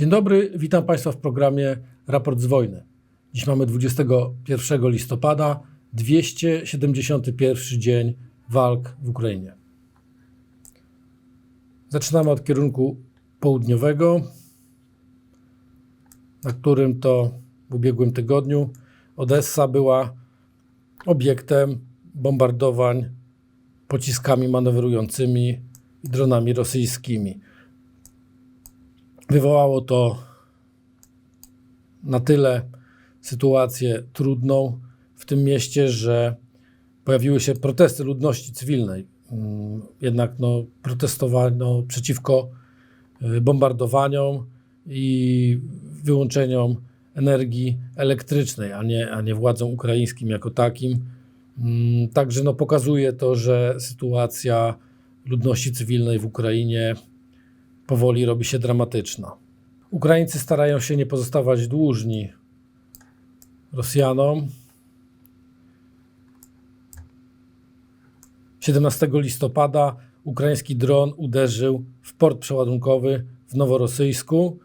Dzień dobry, witam Państwa w programie Raport z wojny. Dziś mamy 21 listopada, 271 dzień walk w Ukrainie. Zaczynamy od kierunku południowego, na którym to w ubiegłym tygodniu Odessa była obiektem bombardowań pociskami manewrującymi i dronami rosyjskimi. Wywołało to na tyle sytuację trudną w tym mieście, że pojawiły się protesty ludności cywilnej. Mm, Jednak no, protestowano przeciwko y, bombardowaniom i wyłączeniom energii elektrycznej, a nie, a nie władzom ukraińskim jako takim. Mm, Także no, pokazuje to, że sytuacja ludności cywilnej w Ukrainie powoli robi się dramatyczna. Ukraińcy starają się nie pozostawać dłużni Rosjanom. 17 listopada ukraiński dron uderzył w port przeładunkowy w Noworosyjsku,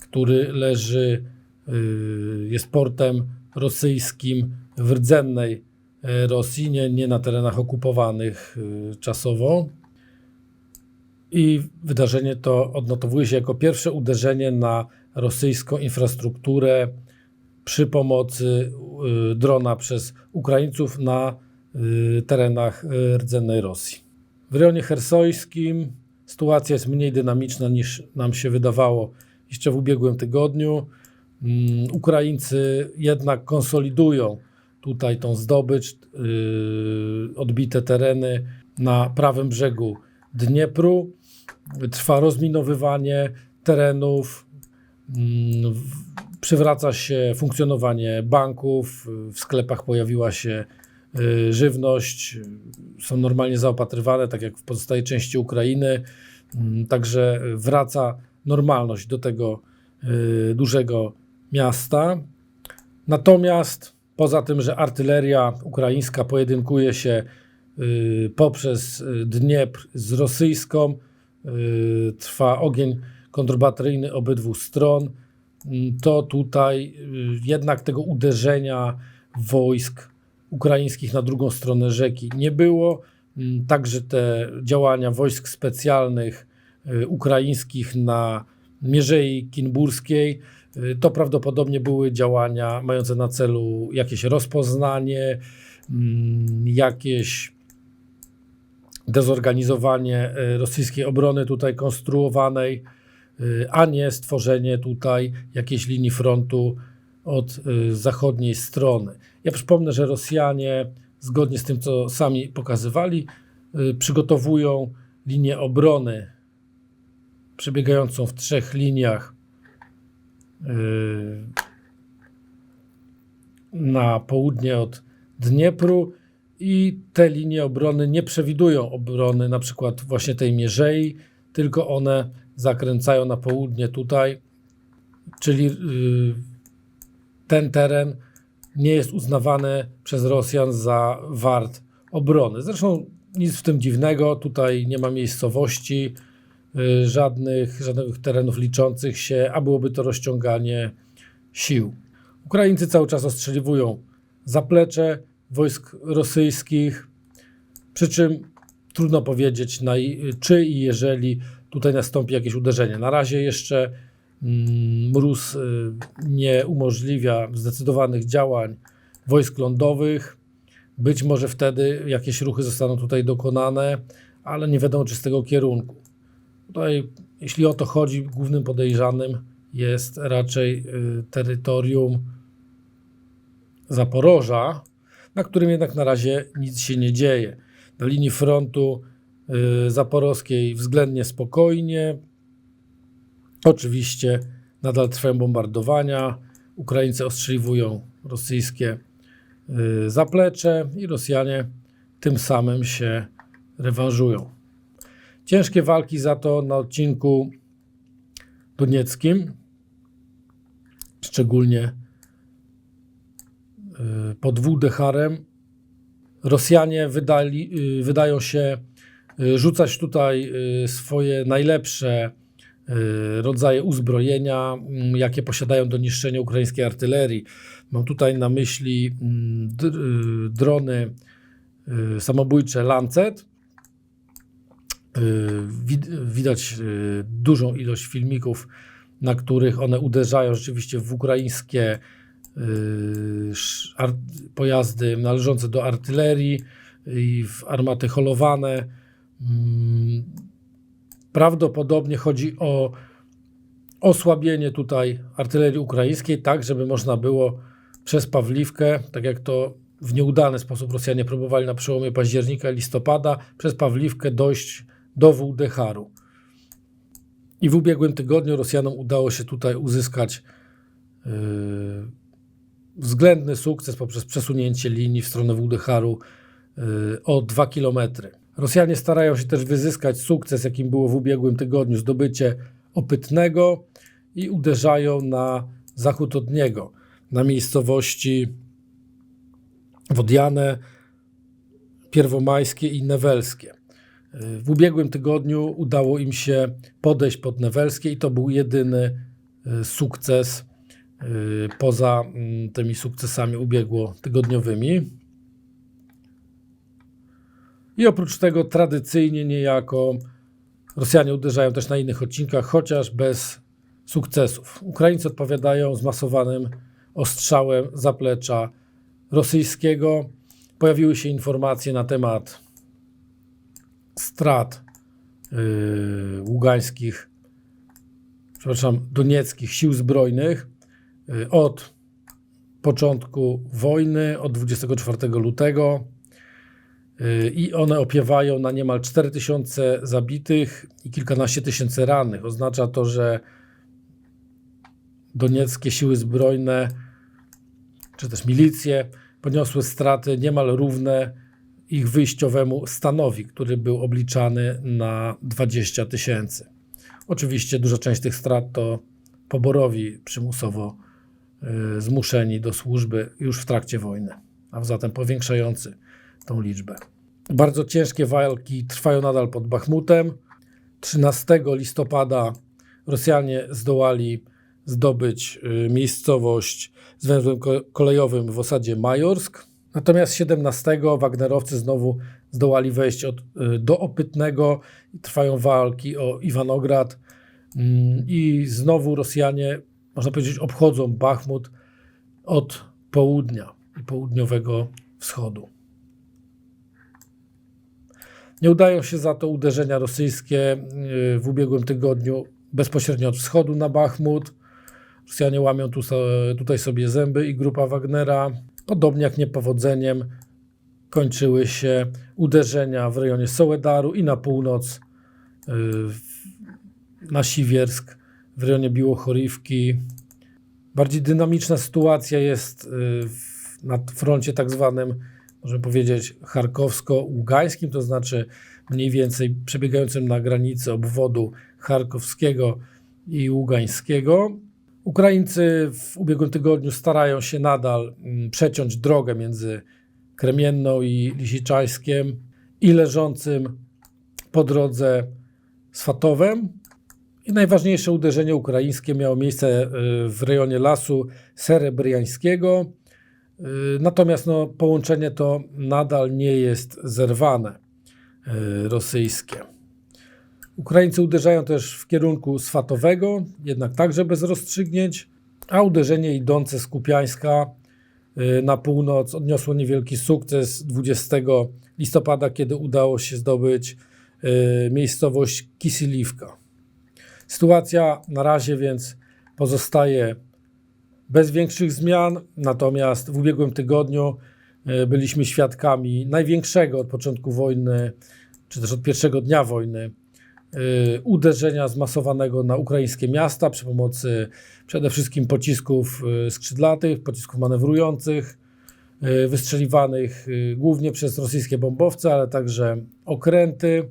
który leży, yy, jest portem rosyjskim w rdzennej e, Rosji, nie, nie na terenach okupowanych yy, czasowo. I wydarzenie to odnotowuje się jako pierwsze uderzenie na rosyjską infrastrukturę przy pomocy y, drona przez Ukraińców na y, terenach y, rdzennej Rosji. W rejonie chersojskim sytuacja jest mniej dynamiczna niż nam się wydawało jeszcze w ubiegłym tygodniu. Mm, Ukraińcy jednak konsolidują tutaj tą zdobycz, odbite tereny na prawym brzegu Dniepru. Trwa rozminowywanie terenów, mm, przywraca się funkcjonowanie banków, w sklepach pojawiła się y, żywność, y, są normalnie zaopatrywane, tak jak w pozostałej części Ukrainy. Mm, Także wraca normalność do tego y, dużego miasta. Natomiast poza tym, że artyleria ukraińska pojedynkuje się poprzez y, Dniepr z rosyjską, y, trwa ogień kontrbateryjny obydwu stron, mm, to tutaj y, jednak tego uderzenia wojsk ukraińskich na drugą stronę rzeki nie było. Mm, Także te działania wojsk specjalnych y, ukraińskich na Mierzei Kinburskiej y, to prawdopodobnie były działania mające na celu jakieś rozpoznanie, mm, jakieś dezorganizowanie y, rosyjskiej obrony tutaj konstruowanej, y, a nie stworzenie tutaj jakiejś linii frontu od y, zachodniej strony. Ja przypomnę, że Rosjanie, zgodnie z tym, co sami pokazywali, przygotowują linię obrony przebiegającą w trzech liniach na południe od Dniepru i te linie obrony nie przewidują obrony na przykład właśnie tej Mierzei, tylko one zakręcają na południe tutaj, czyli y, ten teren nie jest uznawany przez Rosjan za wart obrony. Zresztą nic w tym dziwnego, tutaj nie ma miejscowości, y, żadnych, żadnych terenów liczących się, a byłoby to rozciąganie sił. Ukraińcy cały czas ostrzeliwują zaplecze wojsk rosyjskich, przy czym trudno powiedzieć, na, czy i jeżeli tutaj nastąpi jakieś uderzenie. Na razie jeszcze mm, mróz y, nie umożliwia zdecydowanych działań wojsk lądowych. Być może wtedy jakieś ruchy zostaną tutaj dokonane, ale nie wiadomo czy z tego kierunku. Tutaj, jeśli o to chodzi, głównym podejrzanym jest raczej y, terytorium Zaporoża, na którym jednak na razie nic się nie dzieje. Na linii frontu y, zaporowskiej względnie spokojnie. Oczywiście nadal trwają bombardowania. Ukraińcy ostrzeliwują rosyjskie y, zaplecze i Rosjanie tym samym się rewanżują. Ciężkie walki za to na odcinku donieckim, szczególnie y, pod Włodecharem. Rosjanie wydali, y, wydają się y, rzucać tutaj swoje najlepsze rodzaje uzbrojenia, mm, jakie posiadają do niszczenia ukraińskiej artylerii. Mam tutaj na myśli mm, dr- drony samobójcze Lancet. Wid- Widać dużą ilość filmików, na których one uderzają rzeczywiście w ukraińskie pojazdy należące do artylerii i w armaty holowane. Mm, Prawdopodobnie chodzi o osłabienie tutaj artylerii ukraińskiej, tak żeby można było przez Pawliwkę, tak jak to w nieudany sposób Rosjanie próbowali na przełomie października i listopada, przez Pawliwkę dojść do Włdecharu. I w ubiegłym tygodniu Rosjanom udało się tutaj uzyskać yy, względny sukces poprzez przesunięcie linii w stronę Włdecharu yy, o 2 km. Rosjanie starają się też wyzyskać sukces, jakim było w ubiegłym tygodniu zdobycie Opytnego i uderzają na zachód od niego, na miejscowości Wodiane, Pierwomajskie i Newelskie. W ubiegłym tygodniu udało im się podejść pod Newelskie i to był jedyny y, sukces y, poza mm, tymi sukcesami ubiegłotygodniowymi. I oprócz tego tradycyjnie niejako Rosjanie uderzają też na innych odcinkach, chociaż bez sukcesów. Ukraińcy odpowiadają zmasowanym ostrzałem zaplecza rosyjskiego. Pojawiły się informacje na temat strat yy, ługańskich, przepraszam, donieckich sił zbrojnych od początku wojny, od 24 lutego. Yy, I one opiewają na niemal 4000 zabitych i kilkanaście tysięcy rannych. Oznacza to, że donieckie siły zbrojne, czy też milicje, poniosły straty niemal równe ich wyjściowemu stanowi, który był obliczany na 20 tysięcy. Oczywiście duża część tych strat to poborowi przymusowo y, zmuszeni do służby już w trakcie wojny, a zatem powiększający tą liczbę. Bardzo ciężkie walki trwają nadal pod Bachmutem. 13 listopada Rosjanie zdołali zdobyć y, miejscowość z węzłem ko- kolejowym w osadzie Majorsk. Natomiast 17 Wagnerowcy znowu zdołali wejść od, y, do Opytnego i trwają walki o Iwanograd. Mm, I znowu Rosjanie, można powiedzieć, obchodzą Bachmut od południa i południowego wschodu. Nie udają się za to uderzenia rosyjskie y, w ubiegłym tygodniu bezpośrednio od wschodu na Bachmut. Rosjanie łamią tu, tutaj sobie zęby i grupa Wagnera, podobnie jak niepowodzeniem, kończyły się uderzenia w rejonie Sołedaru i na północ y, na Siwiersk, w rejonie Biłochorivki. Bardziej dynamiczna sytuacja jest y, w- na froncie tak zwanym, możemy powiedzieć, charkowsko-ługańskim, to znaczy mniej więcej przebiegającym na granicy obwodu charkowskiego i ługańskiego. Ukraińcy w ubiegłym tygodniu starają się nadal mm, przeciąć drogę między Kremienną i Lisiczańskiem i leżącym po drodze Swatowem. I najważniejsze uderzenie ukraińskie miało miejsce y, w rejonie lasu serebriańskiego. Y, Natomiast no, połączenie to nadal nie jest zerwane y, rosyjskie. Ukraińcy uderzają też w kierunku Swatowego, jednak także bez rozstrzygnięć, a uderzenie idące z Kupiańska na północ odniosło niewielki sukces 20 listopada, kiedy udało się zdobyć miejscowość Kisiliwka. Sytuacja na razie więc pozostaje bez większych zmian, natomiast w ubiegłym tygodniu y, byliśmy świadkami największego od początku wojny, czy też od pierwszego dnia wojny, y, uderzenia zmasowanego na ukraińskie miasta przy pomocy przede wszystkim pocisków y, skrzydlatych, pocisków manewrujących, wystrzeliwanych głównie przez rosyjskie bombowce, ale także okręty.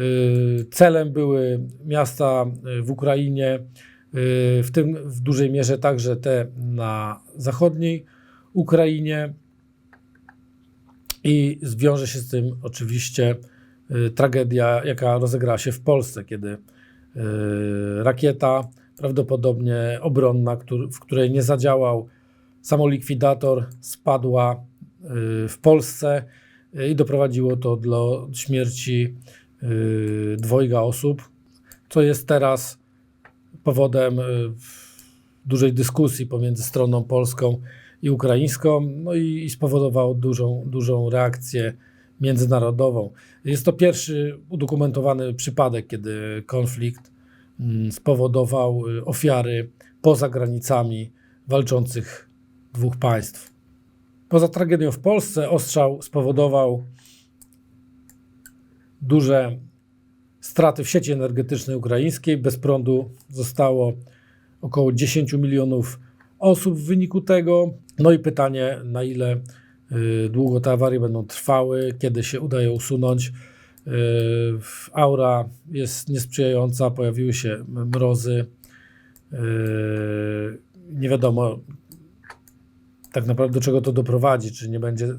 Y, Celem były miasta y, w Ukrainie, y, w tym w dużej mierze także te na zachodniej Ukrainie. I zwiąże się z tym oczywiście tragedia, jaka rozegrała się w Polsce, kiedy rakieta, prawdopodobnie obronna, w której nie zadziałał samolikwidator, spadła w Polsce i doprowadziło to do śmierci y, dwojga osób, co jest teraz powodem y, dużej dyskusji pomiędzy stroną polską i ukraińską, no i, i spowodowało dużą, dużą reakcję międzynarodową. Jest to pierwszy udokumentowany przypadek, kiedy konflikt mm, spowodował y, ofiary poza granicami walczących dwóch państw. Poza tragedią w Polsce ostrzał spowodował duże straty w sieci energetycznej ukraińskiej. Bez prądu zostało około 10 milionów osób w wyniku tego. No i pytanie, na ile y, długo te awarie będą trwały, kiedy się uda je usunąć. Y, Aura jest niesprzyjająca, pojawiły się mrozy. Y, Nie wiadomo tak naprawdę do czego to doprowadzi, czy nie będzie y,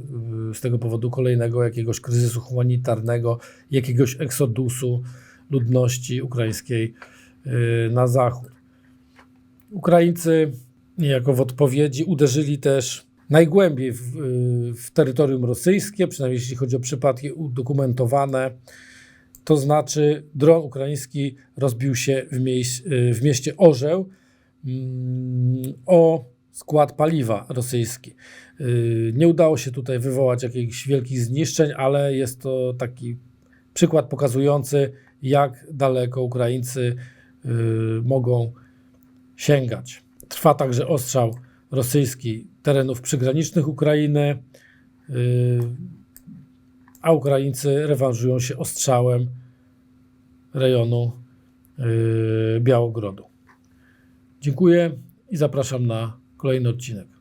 z tego powodu kolejnego jakiegoś kryzysu humanitarnego, jakiegoś eksodusu ludności ukraińskiej y, na zachód. Ukraińcy niejako w odpowiedzi uderzyli też najgłębiej w, y, w terytorium rosyjskie, przynajmniej jeśli chodzi o przypadki udokumentowane. To znaczy, dron ukraiński rozbił się w, mieś, w mieście Orzeł mm, o skład paliwa rosyjski. Y, Nie udało się tutaj wywołać jakichś wielkich zniszczeń, ale jest to taki przykład pokazujący, jak daleko Ukraińcy y, mogą sięgać. Trwa także ostrzał rosyjski terenów przygranicznych Ukrainy, y, a Ukraińcy rewanżują się ostrzałem rejonu Białogrodu. Dziękuję i zapraszam na kolejny odcinek.